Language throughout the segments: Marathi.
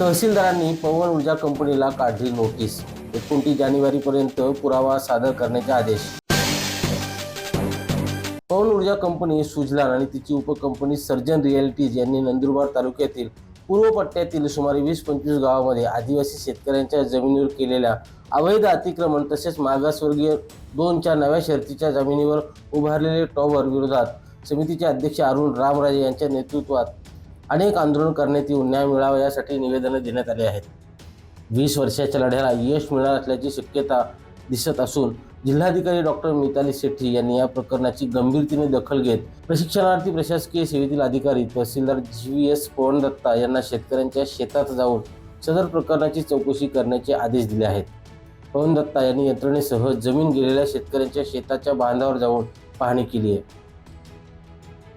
तहसीलदारांनी पवन ऊर्जा कंपनीला काढली नोटीस. एकोणतीस जानेवारीपर्यंत पुरावा सादर करण्याचे आदेश. पवन ऊर्जा कंपनी सुजलान आणि तिची उपकंपनी सर्जन रिअलिटीज यांनी नंदुरबार तालुक्यातील पूर्व पट्ट्यातील सुमारे वीस पंचवीस गावामध्ये आदिवासी शेतकऱ्यांच्या जमिनीवर केलेल्या अवैध अतिक्रमण तसेच मागासवर्गीय दोनच्या नव्या शर्तीच्या जमिनीवर उभारलेले टॉवर विरोधात समितीचे अध्यक्ष अरुण रामराजे यांच्या नेतृत्वात अनेक आंदोलन करण्यात येऊन न्याय मिळावा यासाठी निवेदनं देण्यात आली आहेत. वीस वर्षाच्या लढ्याला यश मिळणार असल्याची शक्यता दिसत असून जिल्हाधिकारी डॉक्टर मिताली शेट्टी यांनी या प्रकरणाची गंभीरतेने दखल घेत प्रशिक्षणार्थी प्रशासकीय सेवेतील अधिकारी तहसीलदार G V S Pawan Datta यांना शेतकऱ्यांच्या शेतात जाऊन सदर प्रकरणाची चौकशी करण्याचे आदेश दिले आहेत. पवन दत्ता यांनी यंत्रणेसह जमीन गेलेल्या शेतकऱ्यांच्या शेताच्या बांधावर जाऊन पाहणी केली आहे.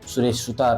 सुरेश सुतार